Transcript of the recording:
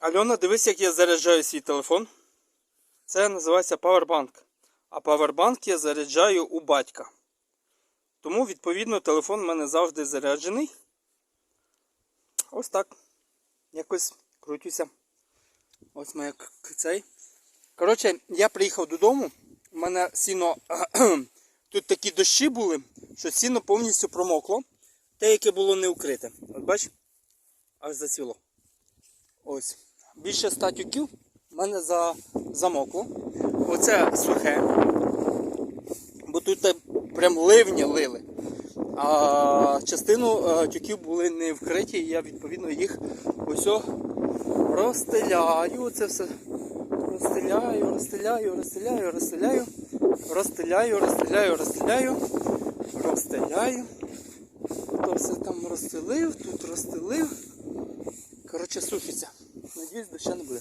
Альона, дивись, як я заряджаю свій телефон. Це називається Powerbank. А Powerbank я заряджаю у батька. Тому, відповідно, телефон в мене завжди заряджений. Ось так. Якось крутюся. Ось моя цей. Коротше, я приїхав додому. У мене сіно. Тут такі дощі були, що сіно повністю промокло. Те, яке було не укрите. От бач, аж зацвіло. Ось. Більше ста тюків в мене за, замокло. Оце сухе. Бо тут прям ливні лили. А частину е, тюків були не вкриті, і я відповідно їх ось розстеляю. Це все розстеляю, розстеляю, розстеляю, розстеляю, розстеляю, розстеляю, розстеляю, розстеляю. То все там розстелив, тут розстелив. Коротше, сушиться. Надіюсь, доща не буде.